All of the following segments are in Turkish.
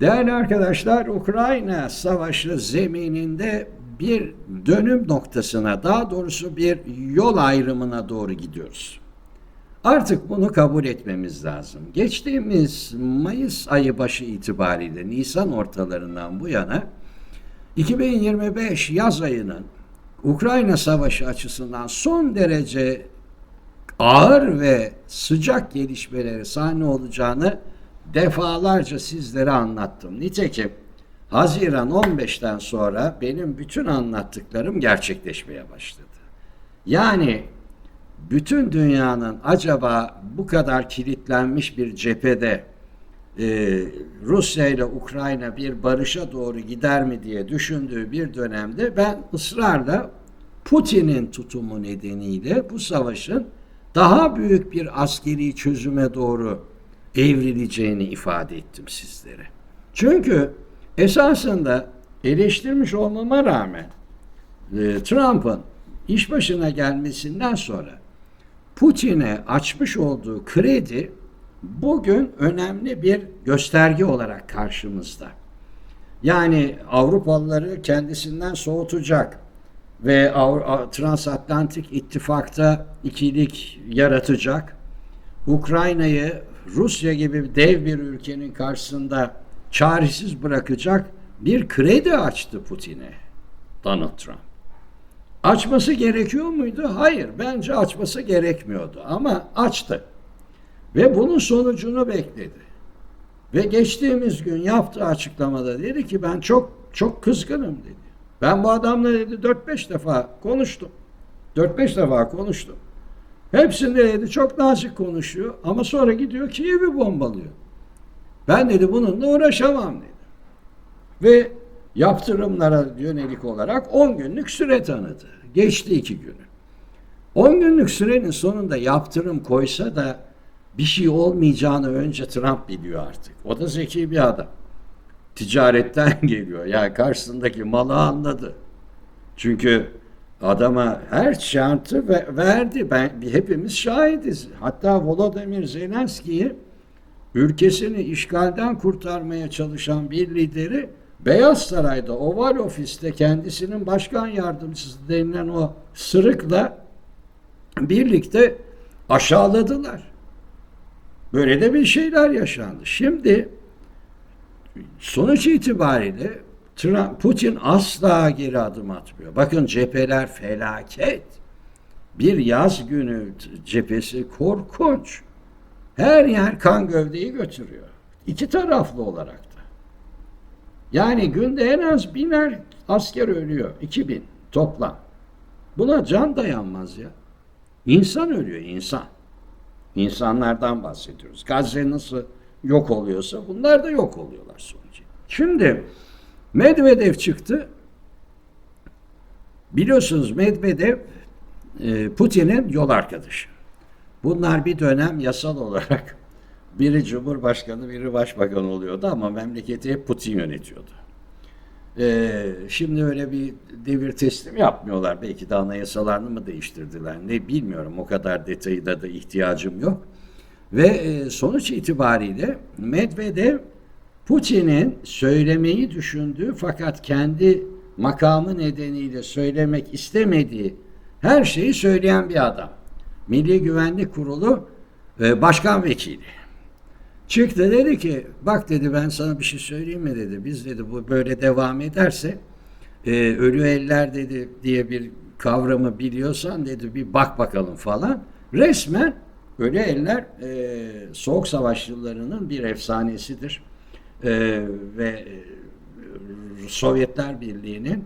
Değerli arkadaşlar, Ukrayna Savaşı zemininde bir dönüm noktasına, daha doğrusu bir yol ayrımına doğru gidiyoruz. Artık bunu kabul etmemiz lazım. Geçtiğimiz Mayıs ayı başı itibariyle Nisan ortalarından bu yana 2025 yaz ayının Ukrayna Savaşı açısından son derece ağır ve sıcak gelişmelere sahne olacağını defalarca sizlere anlattım. Nitekim Haziran 15'ten sonra benim bütün anlattıklarım gerçekleşmeye başladı. Yani bütün dünyanın acaba bu kadar kilitlenmiş bir cephede e, Rusya ile Ukrayna bir barışa doğru gider mi diye düşündüğü bir dönemde ben ısrarla Putin'in tutumu nedeniyle bu savaşın daha büyük bir askeri çözüme doğru evrileceğini ifade ettim sizlere. Çünkü esasında eleştirmiş olmama rağmen e, Trump'ın iş başına gelmesinden sonra Putin'e açmış olduğu kredi bugün önemli bir gösterge olarak karşımızda. Yani Avrupalıları kendisinden soğutacak ve transatlantik ittifakta ikilik yaratacak. Ukrayna'yı Rusya gibi dev bir ülkenin karşısında çaresiz bırakacak bir kredi açtı Putin'e Donald Trump. Açması gerekiyor muydu? Hayır, bence açması gerekmiyordu ama açtı. Ve bunun sonucunu bekledi. Ve geçtiğimiz gün yaptığı açıklamada dedi ki ben çok çok kızgınım dedi. Ben bu adamla dedi 4-5 defa konuştum. 4-5 defa konuştum. Hepsinde dedi çok nazik konuşuyor ama sonra gidiyor Kiev'i bombalıyor. Ben dedi bununla uğraşamam dedi. Ve yaptırımlara yönelik olarak 10 günlük süre tanıdı. Geçti 2 günü. 10 günlük sürenin sonunda yaptırım koysa da bir şey olmayacağını önce Trump biliyor artık. O da zeki bir adam. Ticaretten geliyor. Yani karşısındaki malı anladı. Çünkü adama her şartı verdi. Ben hepimiz şahidiz. Hatta Volodymyr Zelenski'yi ülkesini işgalden kurtarmaya çalışan bir lideri Beyaz Saray'da Oval Ofis'te kendisinin başkan yardımcısı denilen o sırıkla birlikte aşağıladılar. Böyle de bir şeyler yaşandı. Şimdi sonuç itibariyle Trump, Putin asla geri adım atmıyor. Bakın cepheler felaket. Bir yaz günü cephesi korkunç. Her yer kan gövdeyi götürüyor. İki taraflı olarak da. Yani günde en az biner asker ölüyor. 2000 toplam. Buna can dayanmaz ya. İnsan ölüyor insan. İnsanlardan bahsediyoruz. Gazze nasıl yok oluyorsa bunlar da yok oluyorlar sonucu. Şimdi Medvedev çıktı. Biliyorsunuz Medvedev e, Putin'in yol arkadaşı. Bunlar bir dönem yasal olarak biri cumhurbaşkanı, biri başbakan oluyordu ama memleketi hep Putin yönetiyordu. Ee, şimdi öyle bir devir teslim yapmıyorlar. Belki de anayasalarını mı değiştirdiler ne bilmiyorum. O kadar detayda da ihtiyacım yok. Ve e, sonuç itibariyle Medvedev Putin'in söylemeyi düşündüğü fakat kendi makamı nedeniyle söylemek istemediği her şeyi söyleyen bir adam. Milli Güvenlik Kurulu e, başkan vekili. Çıktı dedi ki bak dedi ben sana bir şey söyleyeyim mi dedi. Biz dedi bu böyle devam ederse e, ölü eller dedi diye bir kavramı biliyorsan dedi bir bak bakalım falan. Resmen ölü eller e, Soğuk Savaş yıllarının bir efsanesidir. E, ve Sovyetler Birliği'nin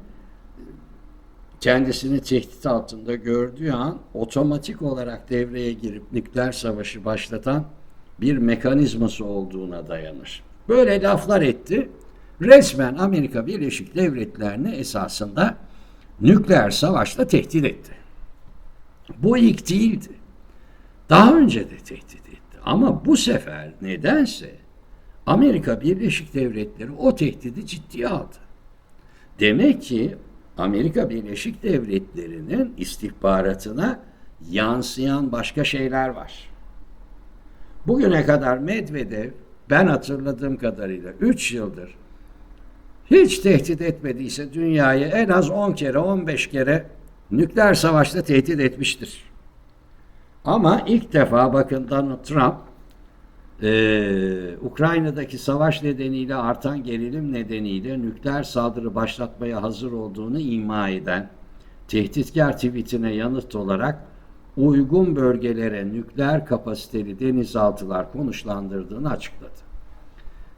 kendisini tehdit altında gördüğü an otomatik olarak devreye girip nükleer savaşı başlatan bir mekanizması olduğuna dayanır. Böyle laflar etti. Resmen Amerika Birleşik Devletleri'ni esasında nükleer savaşla tehdit etti. Bu ilk değildi. Daha önce de tehdit etti. Ama bu sefer nedense Amerika Birleşik Devletleri o tehdidi ciddiye aldı. Demek ki Amerika Birleşik Devletleri'nin istihbaratına yansıyan başka şeyler var. Bugüne kadar Medvedev ben hatırladığım kadarıyla 3 yıldır hiç tehdit etmediyse dünyayı en az 10 kere 15 kere nükleer savaşla tehdit etmiştir. Ama ilk defa bakın Donald Trump ee, Ukrayna'daki savaş nedeniyle artan gerilim nedeniyle nükleer saldırı başlatmaya hazır olduğunu ima eden tehditkar tweetine yanıt olarak uygun bölgelere nükleer kapasiteli denizaltılar konuşlandırdığını açıkladı.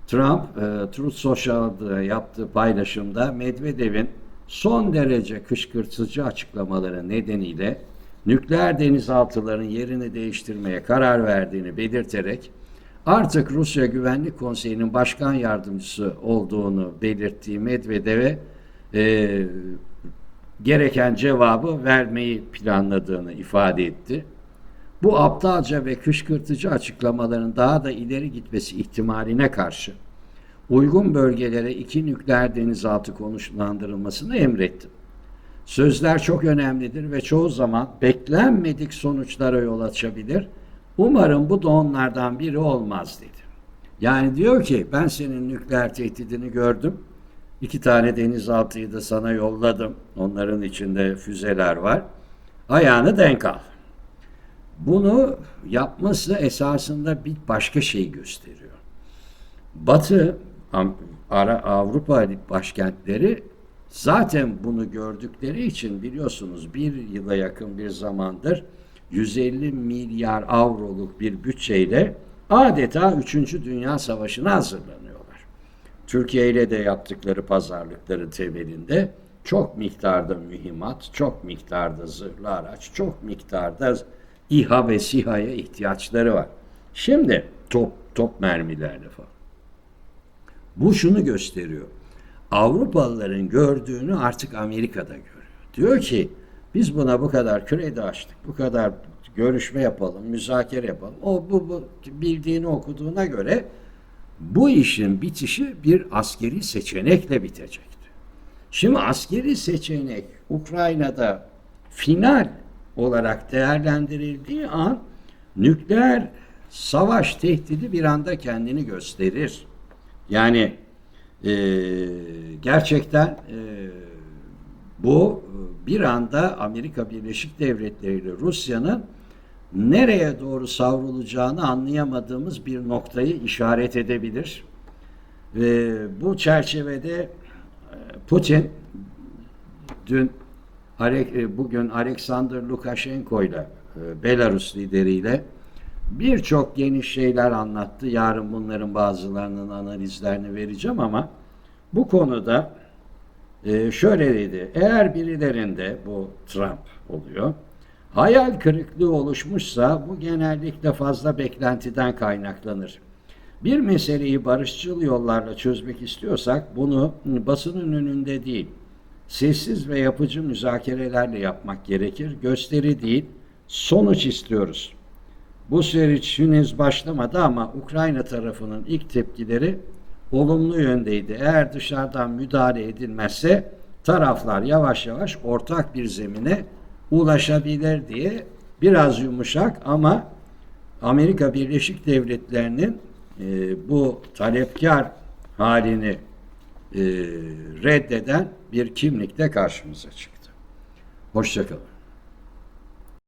Trump, e, Truth Social'da yaptığı paylaşımda Medvedev'in son derece kışkırtıcı açıklamaları nedeniyle nükleer denizaltıların yerini değiştirmeye karar verdiğini belirterek artık Rusya Güvenlik Konseyi'nin başkan yardımcısı olduğunu belirttiği Medvedev'e e, gereken cevabı vermeyi planladığını ifade etti. Bu aptalca ve kışkırtıcı açıklamaların daha da ileri gitmesi ihtimaline karşı uygun bölgelere iki nükleer denizaltı konuşlandırılmasını emrettim. Sözler çok önemlidir ve çoğu zaman beklenmedik sonuçlara yol açabilir. Umarım bu da onlardan biri olmaz dedi. Yani diyor ki ben senin nükleer tehdidini gördüm. İki tane denizaltıyı da sana yolladım. Onların içinde füzeler var. Ayağını denk al. Bunu yapması esasında bir başka şey gösteriyor. Batı, Avrupa başkentleri zaten bunu gördükleri için biliyorsunuz bir yıla yakın bir zamandır 150 milyar avroluk bir bütçeyle adeta 3. Dünya Savaşı'na hazırlanıyorlar. Türkiye ile de yaptıkları pazarlıkların temelinde çok miktarda mühimmat, çok miktarda zırhlı araç, çok miktarda İHA ve SİHA'ya ihtiyaçları var. Şimdi top top mermilerle falan. Bu şunu gösteriyor. Avrupalıların gördüğünü artık Amerika'da görüyor. Diyor ki biz buna bu kadar kredi açtık, bu kadar görüşme yapalım, müzakere yapalım. O bu, bu bildiğini okuduğuna göre bu işin bitişi bir askeri seçenekle bitecekti. Şimdi askeri seçenek Ukrayna'da final olarak değerlendirildiği an nükleer savaş tehdidi bir anda kendini gösterir. Yani e, gerçekten e, bu bir anda Amerika Birleşik Devletleri ile Rusya'nın nereye doğru savrulacağını anlayamadığımız bir noktayı işaret edebilir. Ve bu çerçevede e, Putin dün e, bugün Alexander Lukashenko ile e, Belarus lideriyle birçok geniş şeyler anlattı. Yarın bunların bazılarının analizlerini vereceğim ama bu konuda e, şöyle dedi. Eğer birilerinde bu Trump oluyor. Hayal kırıklığı oluşmuşsa bu genellikle fazla beklentiden kaynaklanır. Bir meseleyi barışçıl yollarla çözmek istiyorsak bunu basının önünde değil, sessiz ve yapıcı müzakerelerle yapmak gerekir. Gösteri değil, sonuç istiyoruz. Bu süreç henüz başlamadı ama Ukrayna tarafının ilk tepkileri olumlu yöndeydi. Eğer dışarıdan müdahale edilmezse taraflar yavaş yavaş ortak bir zemine ulaşabilir diye biraz yumuşak ama Amerika Birleşik Devletleri'nin e, bu talepkar halini e, reddeden bir kimlikte karşımıza çıktı. Hoşçakalın.